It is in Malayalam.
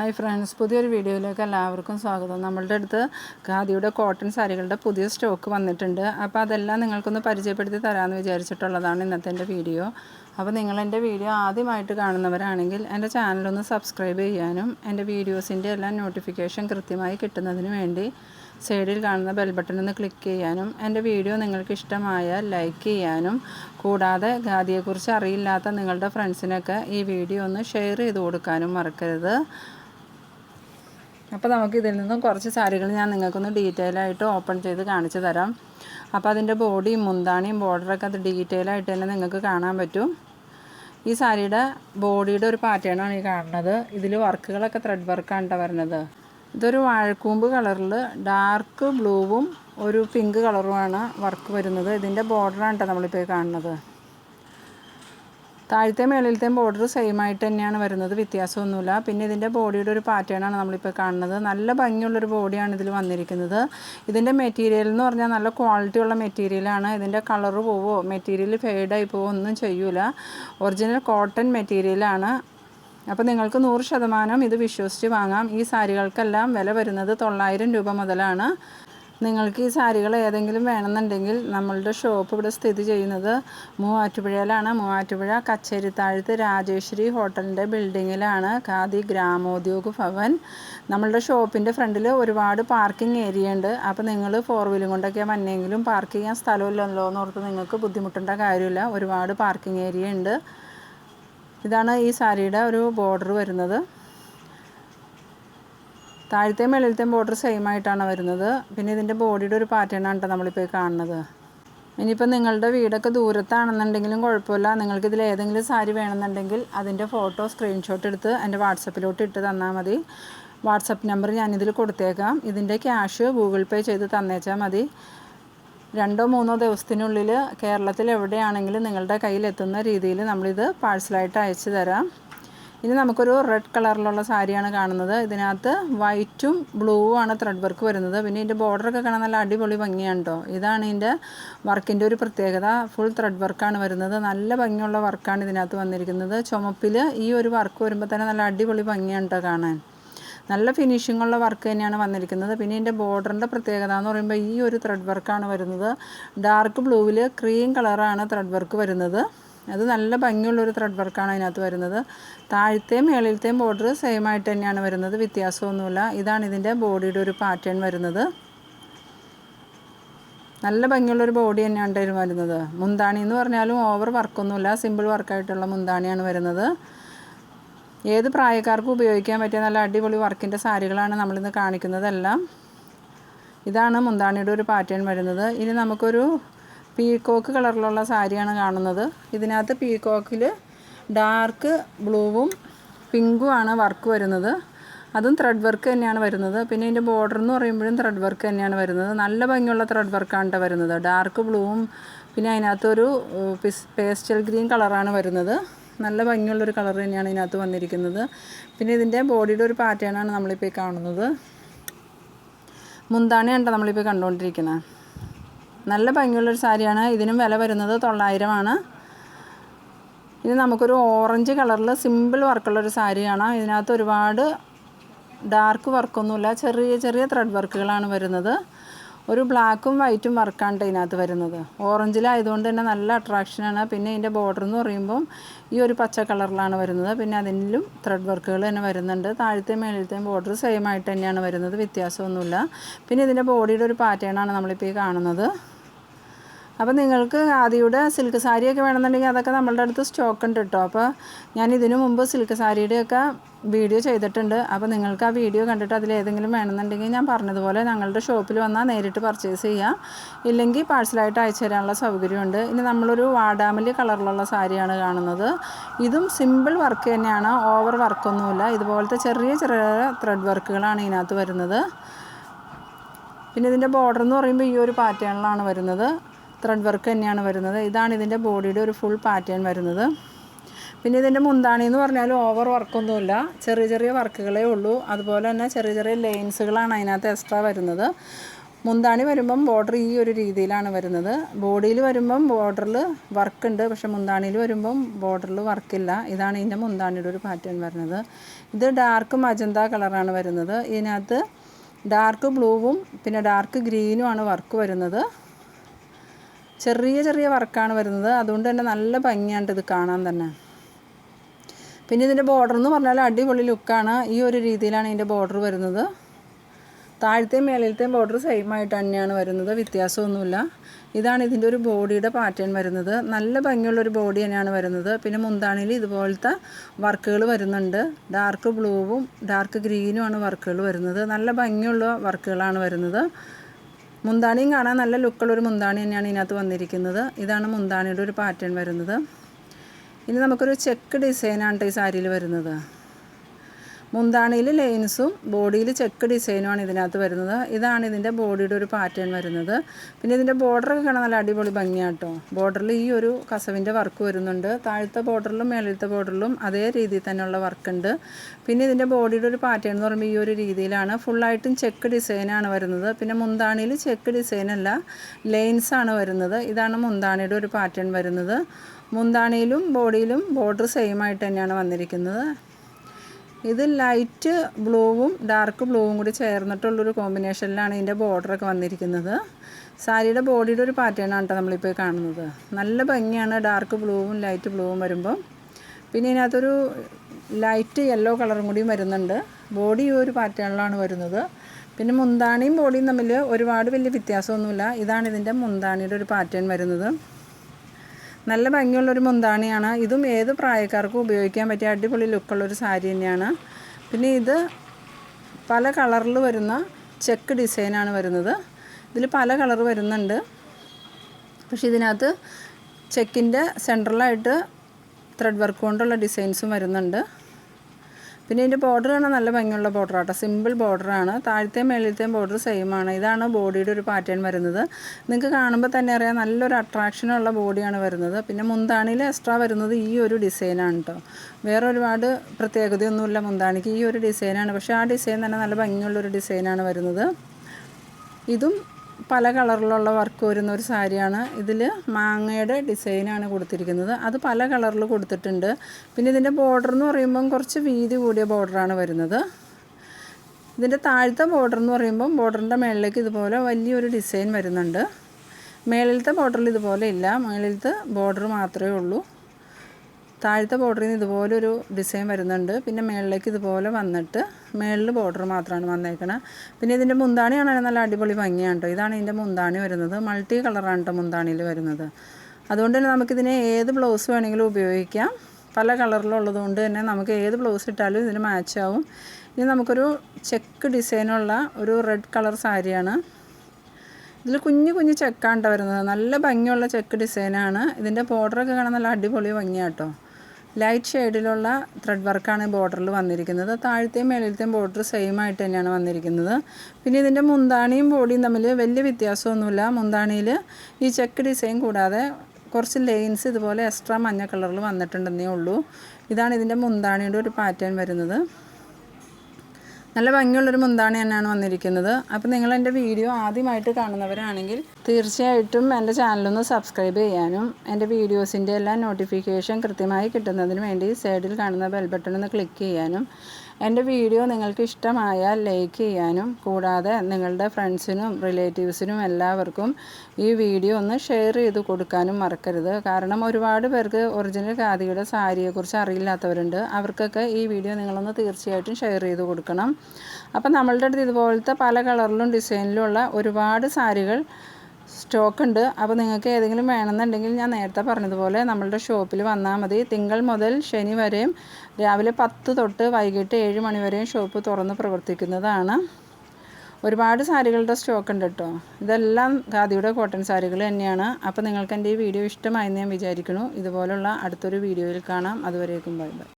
ഹായ് ഫ്രണ്ട്സ് പുതിയൊരു വീഡിയോയിലേക്ക് എല്ലാവർക്കും സ്വാഗതം. നമ്മളുടെ അടുത്ത് ഖാദിയുടെ കോട്ടൺ സാരികളുടെ പുതിയ സ്റ്റോക്ക് വന്നിട്ടുണ്ട്. അപ്പോൾ അതെല്ലാം നിങ്ങൾക്കൊന്ന് പരിചയപ്പെടുത്തി തരാമെന്ന് വിചാരിച്ചിട്ടുള്ളതാണ് ഇന്നത്തെ എന്റെ വീഡിയോ. അപ്പോൾ നിങ്ങൾ എന്റെ വീഡിയോ ആദ്യമായിട്ട് കാണുന്നവരാണെങ്കിൽ എന്റെ ചാനലൊന്ന് സബ്സ്ക്രൈബ് ചെയ്യാനും എന്റെ വീഡിയോസിന്റെ എല്ലാം നോട്ടിഫിക്കേഷൻ കൃത്യമായി കിട്ടുന്നതിന് വേണ്ടി സൈഡിൽ കാണുന്ന ബെൽ ബട്ടൺ ഒന്ന് ക്ലിക്ക് ചെയ്യാനും എന്റെ വീഡിയോ നിങ്ങൾക്ക് ഇഷ്ടമായാൽ ലൈക്ക് ചെയ്യാനും കൂടാതെ ഖാദിയെക്കുറിച്ച് അറിയില്ലാത്ത നിങ്ങളുടെ ഫ്രണ്ട്സിനൊക്കെ ഈ വീഡിയോ ഒന്ന് ഷെയർ ചെയ്ത് കൊടുക്കാനും മറക്കരുത്. അപ്പോൾ നമുക്ക് ഇതിൽ നിന്നും കുറച്ച് സാരികൾ ഞാൻ നിങ്ങൾക്കൊന്ന് ഡീറ്റെയിൽ ആയിട്ട് ഓപ്പൺ ചെയ്ത് കാണിച്ചു തരാം. അപ്പോൾ അതിന്റെ ബോഡിയും മുന്താണിയും ബോർഡറൊക്കെ അത് ഡീറ്റെയിൽ ആയിട്ട് തന്നെ നിങ്ങൾക്ക് കാണാൻ പറ്റും. ഈ സാരിയുടെ ബോഡിയുടെ ഒരു പാറ്റേണാണ് ഈ കാണുന്നത്. ഇതിൽ വർക്കുകളൊക്കെ ത്രെഡ് വർക്കാണ് കേട്ടോ വരുന്നത്. ഇതൊരു വാഴക്കൂമ്പ് കളറിൽ ഡാർക്ക് ബ്ലൂവും ഒരു പിങ്ക് കളറുമാണ് വർക്ക് വരുന്നത്. ഇതിന്റെ ബോർഡറാണ് കേട്ടോ നമ്മളിപ്പോൾ കാണുന്നത്. താഴത്തെ മേളിലത്തെയും ബോർഡർ സെയിം ആയിട്ട് തന്നെയാണ് വരുന്നത്. വ്യത്യാസമൊന്നുമില്ല. പിന്നെ ഇതിന്റെ ബോഡിയുടെ ഒരു പാറ്റേണാണ് നമ്മളിപ്പോൾ കാണുന്നത്. നല്ല ഭംഗിയുള്ളൊരു ബോഡിയാണ് ഇതിൽ വന്നിരിക്കുന്നത്. ഇതിന്റെ മെറ്റീരിയൽ എന്ന് പറഞ്ഞാൽ നല്ല ക്വാളിറ്റി ഉള്ള മെറ്റീരിയലാണ് ഇതിന്റെ കളറ് പോവോ മെറ്റീരിയൽ ഫെയ്ഡായി പോവോ ഒന്നും ചെയ്യൂല. ഒറിജിനൽ കോട്ടൺ മെറ്റീരിയലാണ് അപ്പോൾ നിങ്ങൾക്ക് നൂറ് ശതമാനം ഇത് വിശ്വസിച്ച് വാങ്ങാം. ഈ സാരികൾക്കെല്ലാം വില വരുന്നത് തൊള്ളായിരം രൂപ മുതലാണ്. നിങ്ങൾക്ക് ഈ സാരികൾ ഏതെങ്കിലും വേണമെന്നുണ്ടെങ്കിൽ നമ്മളുടെ ഷോപ്പ് ഇവിടെ സ്ഥിതി ചെയ്യുന്നത് മൂവാറ്റുപുഴയിലാണ്. മൂവാറ്റുപുഴ കച്ചേരിത്താഴത്ത് രാജേശ്വരി ഹോട്ടലിന്റെ ബിൽഡിങ്ങിലാണ്. ഖാദി ഗ്രാമോദ്योग ഭവൻ. നമ്മളുടെ ഷോപ്പിന്റെ ഫ്രണ്ടിൽ ഒരുപാട് പാർക്കിംഗ് ഏരിയ ഉണ്ട്. അപ്പോൾ നിങ്ങൾ ഫോർ വീലും കൊണ്ടൊക്കെ വന്നെങ്കിലും പാർക്ക് ചെയ്യാൻ സ്ഥലമില്ലല്ലോ എന്ന് ഓർത്ത് നിങ്ങൾക്ക് ബുദ്ധിമുട്ടേണ്ട കാര്യമില്ല. ഒരുപാട് പാർക്കിംഗ് ഏരിയ ഉണ്ട്. ഇതാണ് ഈ സാരിയുടെ ഒരു ബോർഡർ വരുന്നത്. താഴത്തെ മേളിലത്തെയും ബോർഡർ സെയിം ആയിട്ടാണ് വരുന്നത്. പിന്നെ ഇതിന്റെ ബോഡിയുടെ ഒരു പാറ്റേൺ ആണ് കേട്ടോ നമ്മളിപ്പോൾ കാണുന്നത്. ഇനിയിപ്പോൾ നിങ്ങളുടെ വീടൊക്കെ ദൂരത്താണെന്നുണ്ടെങ്കിലും കുഴപ്പമില്ല. നിങ്ങൾക്ക് ഇതിൽ ഏതെങ്കിലും സാരി വേണമെന്നുണ്ടെങ്കിൽ അതിന്റെ ഫോട്ടോ സ്ക്രീൻഷോട്ട് എടുത്ത് എന്റെ വാട്സപ്പിലോട്ട് ഇട്ട് തന്നാൽ മതി. വാട്സപ്പ് നമ്പർ ഞാനിതിൽ കൊടുത്തേക്കാം. ഇതിന്റെ ക്യാഷ് ഗൂഗിൾ പേ ചെയ്ത് തന്നേച്ചാൽ മതി. രണ്ടോ മൂന്നോ ദിവസത്തിനുള്ളിൽ കേരളത്തിൽ എവിടെയാണെങ്കിലും നിങ്ങളുടെ കയ്യിലെത്തുന്ന രീതിയിൽ നമ്മളിത് പാഴ്സലായിട്ട് അയച്ചു തരാം. ഇനി നമുക്കൊരു റെഡ് കളറിലുള്ള സാരിയാണ് കാണുന്നത്. ഇതിനകത്ത് വൈറ്റും ബ്ലൂവും ആണ് ത്രെഡ് വർക്ക് വരുന്നത്. പിന്നെ ഇതിന്റെ ബോർഡറൊക്കെ കാണാൻ നല്ല അടിപൊളി ഭംഗിയാണ് ഇതാണ് ഇതിന്റെ വർക്കിന്റെ ഒരു പ്രത്യേകത. ഫുൾ ത്രെഡ് വർക്കാണ് വരുന്നത്. നല്ല ഭംഗിയുള്ള വർക്കാണ് ഇതിനകത്ത് വന്നിരിക്കുന്നത്. ചുമപ്പിൽ ഈ ഒരു വർക്ക് വരുമ്പോൾ തന്നെ നല്ല അടിപൊളി ഭംഗിയാണ് കാണാൻ. നല്ല ഫിനിഷിങ്ങുള്ള വർക്ക് തന്നെയാണ് വന്നിരിക്കുന്നത്. പിന്നെ ഇതിന്റെ ബോർഡറിന്റെ പ്രത്യേകത എന്ന് പറയുമ്പോൾ ഈ ഒരു ത്രെഡ് വർക്കാണ് വരുന്നത്. ഡാർക്ക് ബ്ലൂവിൽ ക്രീം കളറാണ് ത്രെഡ് വർക്ക് വരുന്നത്. അത് നല്ല ഭംഗിയുള്ളൊരു ത്രെഡ് വർക്കാണ് അതിനകത്ത് വരുന്നത്. താഴത്തെയും മേളിലത്തെയും ബോർഡർ സെയിം ആയിട്ട് തന്നെയാണ് വരുന്നത്. വ്യത്യാസമൊന്നുമില്ല. ഇതാണ് ഇതിന്റെ ബോഡിയുടെ ഒരു പാറ്റേൺ വരുന്നത്. നല്ല ഭംഗിയുള്ളൊരു ബോഡി തന്നെയാണ് ഇതിൽ വരുന്നത്. മുന്താണി എന്ന് പറഞ്ഞാലും ഓവർ വർക്കൊന്നുമില്ല സിമ്പിൾ വർക്കായിട്ടുള്ള മുന്താണിയാണ് വരുന്നത്. ഏത് പ്രായക്കാർക്കും ഉപയോഗിക്കാൻ പറ്റിയ നല്ല അടിപൊളി വർക്കിന്റെ സാരികളാണ് നമ്മളിന്ന് കാണിക്കുന്നതെല്ലാം. ഇതാണ് മുന്താണിയുടെ ഒരു പാറ്റേൺ വരുന്നത്. ഇനി നമുക്കൊരു പീക്കോക്ക് കളറിലുള്ള സാരിയാണ് കാണുന്നത്. ഇതിനകത്ത് പീക്കോക്കിൽ ഡാർക്ക് ബ്ലൂവും പിങ്കുമാണ് വർക്ക് വരുന്നത്. അതും ത്രെഡ് വർക്ക് തന്നെയാണ് വരുന്നത്. പിന്നെ ഇതിന്റെ ബോർഡർ എന്ന് പറയുമ്പോഴും ത്രെഡ് വർക്ക് തന്നെയാണ് വരുന്നത്. നല്ല ഭംഗിയുള്ള ത്രെഡ് വർക്കാണ് വരുന്നത്. ഡാർക്ക് ബ്ലൂവും പിന്നെ അതിനകത്തൊരു പിസ് പേസ്റ്റൽ ഗ്രീൻ കളറാണ് വരുന്നത്. നല്ല ഭംഗിയുള്ളൊരു കളർ തന്നെയാണ് ഇതിനകത്ത് വന്നിരിക്കുന്നത്. പിന്നെ ഇതിന്റെ ബോഡിയുടെ ഒരു പാറ്റേണാണ് നമ്മളിപ്പോൾ കാണുന്നത്. മുന്താണിയാണ് നമ്മളിപ്പോൾ കണ്ടുകൊണ്ടിരിക്കുന്നത് നല്ല ഭംഗിയുള്ളൊരു സാരിയാണ്. ഇതിനും വില വരുന്നത് തൊള്ളായിരമാണ്. ഇനി നമുക്കൊരു ഓറഞ്ച് കളറിൽ സിമ്പിൾ വർക്കുള്ളൊരു സാരിയാണ് ഇതിനകത്ത് ഒരുപാട് ഡാർക്ക് വർക്കൊന്നുമില്ല. ചെറിയ ചെറിയ ത്രെഡ് വർക്കുകളാണ് വരുന്നത്. ഒരു ബ്ലാക്കും വൈറ്റും വർക്കാണ് ഇതിനകത്ത് വരുന്നത്. ഓറഞ്ചിലായതുകൊണ്ട് തന്നെ നല്ല അട്രാക്ഷനാണ് പിന്നെ ഇതിന്റെ ബോർഡർ എന്ന് പറയുമ്പം ഈ ഒരു പച്ച കളറിലാണ് വരുന്നത്. പിന്നെ അതിലും ത്രെഡ് വർക്കുകൾ തന്നെ വരുന്നുണ്ട്. താഴത്തെ മേളിലത്തെയും ബോർഡർ സെയിം ആയിട്ട് തന്നെയാണ് വരുന്നത്. വ്യത്യാസമൊന്നുമില്ല. പിന്നെ ഇതിന്റെ ബോഡിയുടെ ഒരു പാറ്റേണാണ് നമ്മളിപ്പോൾ ഈ കാണുന്നത്. അപ്പോൾ നിങ്ങൾക്ക് ആദിയുടെ സിൽക്ക് സാരിയൊക്കെ വേണമെന്നുണ്ടെങ്കിൽ അതൊക്കെ നമ്മളുടെ അടുത്ത് സ്റ്റോക്ക് ഉണ്ട് കേട്ടോ അപ്പോൾ ഞാൻ ഇതിനു മുമ്പ് സിൽക്ക് സാരിയുടെയൊക്കെ വീഡിയോ ചെയ്തിട്ടുണ്ട്. അപ്പോൾ നിങ്ങൾക്ക് ആ വീഡിയോ കണ്ടിട്ട് അതിലേതെങ്കിലും വേണമെന്നുണ്ടെങ്കിൽ ഞാൻ പറഞ്ഞതുപോലെ ഞങ്ങളുടെ ഷോപ്പിൽ വന്നാൽ നേരിട്ട് പർച്ചേസ് ചെയ്യാം. ഇല്ലെങ്കിൽ പാഴ്സലായിട്ട് അയച്ചു തരാനുള്ള സൗകര്യമുണ്ട്. ഇനി നമ്മളൊരു വാടാമല്ലി കളറിലുള്ള സാരിയാണ് കാണുന്നത്. ഇതും സിമ്പിൾ വർക്ക് തന്നെയാണ്. ഓവർ വർക്കൊന്നുമില്ല ഇതുപോലത്തെ ചെറിയ ചെറിയ ത്രെഡ് വർക്കുകളാണ് ഇതിനകത്ത് വരുന്നത്. പിന്നെ ഇതിന്റെ ബോർഡർ എന്ന് പറയുമ്പോൾ ഈ ഒരു പാറ്റേണിലാണ് വരുന്നത്. ത്രെഡ് വർക്ക് തന്നെയാണ് വരുന്നത്. ഇതാണ് ഇതിന്റെ ബോഡിയുടെ ഒരു ഫുൾ പാറ്റേൺ വരുന്നത്. പിന്നെ ഇതിന്റെ മുന്താണി എന്ന് പറഞ്ഞാൽ ഓവർ വർക്കൊന്നുമില്ല ചെറിയ ചെറിയ വർക്കുകളേ ഉള്ളൂ. അതുപോലെ തന്നെ ചെറിയ ചെറിയ ലൈൻസുകളാണ് അതിനകത്ത് എക്സ്ട്രാ വരുന്നത്. മുന്താണി വരുമ്പം ബോർഡർ ഈ ഒരു രീതിയിലാണ് വരുന്നത്. ബോഡിയിൽ വരുമ്പം ബോർഡറിൽ വർക്ക് ഉണ്ട്. പക്ഷെ മുന്താണിയിൽ വരുമ്പം ബോർഡറിൽ വർക്കില്ല ഇതാണ് ഇതിന്റെ മുന്താണിയുടെ ഒരു പാറ്റേൺ വരുന്നത്. ഇത് ഡാർക്ക് മജന്ത കളറാണ് വരുന്നത്. ഇതിനകത്ത് ഡാർക്ക് ബ്ലൂവും പിന്നെ ഡാർക്ക് ഗ്രീനുമാണ് വർക്ക് വരുന്നത്. ചെറിയ ചെറിയ വർക്കാണ് വരുന്നത്. അതുകൊണ്ട് തന്നെ നല്ല ഭംഗിയാണ് ഇത് കാണാൻ തന്നെ. പിന്നെ ഇതിന്റെ ബോർഡർ എന്ന് പറഞ്ഞാൽ അടിപൊളി ലുക്കാണ്. ഈ ഒരു രീതിയിലാണ് ഇതിന്റെ ബോർഡർ വരുന്നത്. താഴത്തെയും മേളിലത്തെയും ബോർഡർ സെയിം ആയിട്ട് തന്നെയാണ് വരുന്നത്. വ്യത്യാസമൊന്നുമില്ല. ഇതാണ് ഇതിന്റെ ഒരു ബോഡിയുടെ പാറ്റേൺ വരുന്നത്. നല്ല ഭംഗിയുള്ളൊരു ബോഡി തന്നെയാണ് വരുന്നത്. പിന്നെ മുന്താണിയിൽ ഇതുപോലത്തെ വർക്കുകൾ വരുന്നുണ്ട്. ഡാർക്ക് ബ്ലൂവും ഡാർക്ക് ഗ്രീനുമാണ് വർക്കുകൾ വരുന്നത്. നല്ല ഭംഗിയുള്ള വർക്കുകളാണ് വരുന്നത്. മുന്താണിയും കാണാൻ നല്ല ലുക്കുള്ളൊരു മുന്താണി തന്നെയാണ് ഇതിനകത്ത് വന്നിരിക്കുന്നത്. ഇതാണ് മുന്താണിയുടെ ഒരു പാറ്റേൺ വരുന്നത്. ഇനി നമുക്കൊരു ചെക്ക് ഡിസൈനാണ് ഈ സാരിയിൽ വരുന്നത്. മുന്താണിയിൽ ലൈൻസും ബോഡിയിൽ ചെക്ക് ഡിസൈനുമാണ് ഇതിനകത്ത് വരുന്നത്. ഇതാണ് ഇതിന്റെ ബോഡിയുടെ ഒരു പാറ്റേൺ വരുന്നത്. പിന്നെ ഇതിന്റെ ബോർഡറൊക്കെ കാണാൻ നല്ല അടിപൊളി ഭംഗിയാട്ടോ. ബോർഡറിൽ ഈ ഒരു കസവിന്റെ വർക്ക് വരുന്നുണ്ട്. താഴത്തെ ബോർഡറിലും മേളിലത്തെ ബോർഡറിലും അതേ രീതിയിൽ തന്നെയുള്ള വർക്ക് ഉണ്ട് പിന്നെ ഇതിന്റെ ബോഡിയുടെ ഒരു പാറ്റേൺ എന്ന് പറയുമ്പോൾ ഈ ഒരു രീതിയിലാണ്. ഫുള്ളായിട്ടും ചെക്ക് ഡിസൈനാണ് വരുന്നത്. പിന്നെ മുന്താണിയിൽ ചെക്ക് ഡിസൈനല്ല ലൈൻസാണ് വരുന്നത്. ഇതാണ് മുന്താണിയുടെ ഒരു പാറ്റേൺ വരുന്നത്. മുന്താണിയിലും ബോഡിയിലും ബോർഡർ സെയിം ആയിട്ട് തന്നെയാണ് വന്നിരിക്കുന്നത്. ഇത് ലൈറ്റ് ബ്ലൂവും ഡാർക്ക് ബ്ലൂവും കൂടി ചേർന്നിട്ടുള്ളൊരു കോമ്പിനേഷനിലാണ് ഇതിന്റെ ബോർഡറൊക്കെ വന്നിരിക്കുന്നത്. സാരിയുടെ ബോഡിയുടെ ഒരു പാറ്റേൺ ആണ് കേട്ടോ നമ്മളിപ്പോൾ കാണുന്നത്. നല്ല ഭംഗിയാണ് ഡാർക്ക് ബ്ലൂവും ലൈറ്റ് ബ്ലൂവും വരുമ്പം. പിന്നെ ഇതിനകത്തൊരു ലൈറ്റ് യെല്ലോ കളറും കൂടിയും വരുന്നുണ്ട്. ബോഡി ഒരു പാറ്റേണിലാണ് വരുന്നത്. പിന്നെ മുന്താണിയും ബോഡിയും തമ്മിൽ ഒരുപാട് വലിയ വ്യത്യാസമൊന്നുമില്ല. ഇതാണ് ഇതിന്റെ മുന്താണിയുടെ ഒരു പാറ്റേൺ വരുന്നത്. നല്ല ഭംഗിയുള്ളൊരു മുന്താണിയാണ്. ഇതും ഏത് പ്രായക്കാർക്കും ഉപയോഗിക്കാൻ പറ്റിയ അടിപൊളി ലുക്കുള്ളൊരു സാരി തന്നെയാണ്. പിന്നെ ഇത് പല കളറിൽ വരുന്ന ചെക്ക് ഡിസൈനാണ് വരുന്നത്. ഇതിൽ പല കളർ വരുന്നുണ്ട്. പക്ഷെ ഇതിനകത്ത് ചെക്കിന്റെ സെൻട്രലായിട്ട് ത്രെഡ് വർക്ക് കൊണ്ടുള്ള ഡിസൈൻസും വരുന്നുണ്ട്. പിന്നെ ഇതിന്റെ ബോർഡർ കാണാൻ നല്ല ഭംഗിയുള്ള ബോർഡർ ആട്ടോ. സിമ്പിൾ ബോർഡറാണ് താഴത്തെയും മേളിലത്തെയും ബോർഡർ സെയിം ആണ്. ഇതാണ് ബോഡിയുടെ ഒരു പാറ്റേൺ വരുന്നത്. നിങ്ങൾക്ക് കാണുമ്പോൾ തന്നെ അറിയാം നല്ലൊരു അട്രാക്ഷനുള്ള ബോഡിയാണ് വരുന്നത്. പിന്നെ മുന്താണിയിൽ എക്സ്ട്രാ വരുന്നത് ഈ ഒരു ഡിസൈനാണ് കേട്ടോ വേറെ ഒരുപാട് പ്രത്യേകതയൊന്നുമില്ല മുന്താണിക്ക് ഈ ഒരു ഡിസൈനാണ് പക്ഷേ ആ ഡിസൈൻ തന്നെ നല്ല ഭംഗിയുള്ളൊരു ഡിസൈനാണ് വരുന്നത്. ഇതും പല കളറിലുള്ള വർക്ക് വരുന്ന ഒരു സാരിയാണ്. ഇതിൽ മാങ്ങയുടെ ഡിസൈനാണ് കൊടുത്തിരിക്കുന്നത്. അത് പല കളറിൽ കൊടുത്തിട്ടുണ്ട്. പിന്നെ ഇതിന്റെ ബോർഡർ എന്ന് പറയുമ്പം കുറച്ച് വീതി കൂടിയ ബോർഡറാണ് വരുന്നത്. ഇതിന്റെ താഴത്തെ ബോർഡർ എന്ന് പറയുമ്പം ബോർഡറിന്റെ മേളിലേക്ക് ഇതുപോലെ വലിയൊരു ഡിസൈൻ വരുന്നുണ്ട്. മേളിലത്തെ ബോർഡറിൽ ഇതുപോലെ ഇല്ല. മേളിലത്തെ ബോർഡർ മാത്രമേ ഉള്ളൂ. താഴത്തെ ബോർഡറിൽ നിന്ന് ഇതുപോലെ ഒരു ഡിസൈൻ വരുന്നുണ്ട്. പിന്നെ മുകളിലേക്ക് ഇതുപോലെ വന്നിട്ട് മേളിൽ ബോർഡർ മാത്രമാണ് വന്നേക്കണത് പിന്നെ ഇതിന്റെ മുന്താണിയാണെങ്കിൽ നല്ല അടിപൊളി ഭംഗിയാണ് കേട്ടോ ഇതാണ് ഇതിന്റെ മുന്താണി വരുന്നത്. മൾട്ടി കളറാണ് കേട്ടോ മുന്താണിയിൽ വരുന്നത്. അതുകൊണ്ട് തന്നെ നമുക്കിതിനെ ഏത് ബ്ലൗസ് വേണമെങ്കിലും ഉപയോഗിക്കാം. പല കളറിലുള്ളത് കൊണ്ട് തന്നെ നമുക്ക് ഏത് ബ്ലൗസ് ഇട്ടാലും ഇതിന് മാച്ച് ആവും. ഇനി നമുക്കൊരു ചെക്ക് ഡിസൈനുള്ള ഒരു റെഡ് കളർ സാരിയാണ്. ഇതിൽ കുഞ്ഞു കുഞ്ഞു ചെക്കാണ് വരുന്നത്. നല്ല ഭംഗിയുള്ള ചെക്ക് ഡിസൈനാണ് ഇതിന്റെ ബോർഡറൊക്കെ കാണാൻ നല്ല അടിപൊളി ഭംഗിയാട്ടോ ലൈറ്റ് ഷെയ്ഡിലുള്ള ത്രെഡ് വർക്കാണ് ബോർഡറിൽ വന്നിരിക്കുന്നത്. താഴത്തെയും മേളിലത്തെയും ബോർഡർ സെയിം ആയിട്ട് തന്നെയാണ് വന്നിരിക്കുന്നത്. പിന്നെ ഇതിന്റെ മുന്താണിയും ബോഡിയും തമ്മിൽ വലിയ വ്യത്യാസമൊന്നുമില്ല. മുന്താണിയിൽ ഈ ചെക്ക് ഡിസൈൻ കൂടാതെ കുറച്ച് ലൈൻസ് ഇതുപോലെ എക്സ്ട്രാ മഞ്ഞ കളറിൽ വന്നിട്ടുണ്ടെന്നേ ഉള്ളൂ. ഇതാണ് ഇതിന്റെ മുന്താണിയുടെ ഒരു പാറ്റേൺ വരുന്നത്. നല്ല ഭംഗിയുള്ളൊരു മുന്താണി തന്നെയാണ് വന്നിരിക്കുന്നത്. അപ്പോൾ നിങ്ങൾ എന്റെ വീഡിയോ ആദ്യമായിട്ട് കാണുന്നവരാണെങ്കിൽ തീർച്ചയായിട്ടും എന്റെ ചാനലൊന്ന് സബ്സ്ക്രൈബ് ചെയ്യാനും എന്റെ വീഡിയോസിന്റെ എല്ലാ നോട്ടിഫിക്കേഷൻ കൃത്യമായി കിട്ടുന്നതിന് വേണ്ടി സൈഡിൽ കാണുന്ന ബെൽ ബട്ടൺ ഒന്ന് ക്ലിക്ക് ചെയ്യാനും എന്റെ വീഡിയോ നിങ്ങൾക്ക് ഇഷ്ടമായാൽ ലൈക്ക് ചെയ്യാനും കൂടാതെ നിങ്ങളുടെ ഫ്രണ്ട്സിനും റിലേറ്റീവ്സിനും എല്ലാവർക്കും ഈ വീഡിയോ ഒന്ന് ഷെയർ ചെയ്ത് കൊടുക്കാനും മറക്കരുത്. കാരണം ഒരുപാട് പേർക്ക് ഒറിജിനൽ ഖാദിയുടെ സാരിയെക്കുറിച്ച് അറിയില്ലാത്തവരുണ്ട്. അവർക്കൊക്കെ ഈ വീഡിയോ നിങ്ങളൊന്ന് തീർച്ചയായിട്ടും ഷെയർ ചെയ്ത് കൊടുക്കണം. അപ്പം നമ്മളുടെ അടുത്ത് ഇതുപോലത്തെ പല കളറിലും ഡിസൈനിലുള്ള ഒരുപാട് സാരികൾ സ്റ്റോക്ക് ഉണ്ട് അപ്പോൾ നിങ്ങൾക്ക് ഏതെങ്കിലും വേണമെന്നുണ്ടെങ്കിൽ ഞാൻ നേരത്തെ പറഞ്ഞതുപോലെ നമ്മളുടെ ഷോപ്പിൽ വന്നാൽ മതി. തിങ്കൾ മുതൽ ശനി വരെയും രാവിലെ പത്ത് തൊട്ട് വൈകിട്ട് ഏഴ് മണി വരെയും ഷോപ്പ് തുറന്ന് പ്രവർത്തിക്കുന്നതാണ്. ഒരുപാട് സാരികളുടെ സ്റ്റോക്ക് ഉണ്ട് കേട്ടോ. ഇതെല്ലാം ഖാദിയുടെ കോട്ടൺ സാരികൾ തന്നെയാണ്. അപ്പോൾ നിങ്ങൾക്ക് എന്റെ ഈ വീഡിയോ ഇഷ്ടമായെന്ന് ഞാൻ വിചാരിക്കുന്നു. ഇതുപോലുള്ള അടുത്തൊരു വീഡിയോയിൽ കാണാം. അതുവരേക്കും ബൈ ബൈ.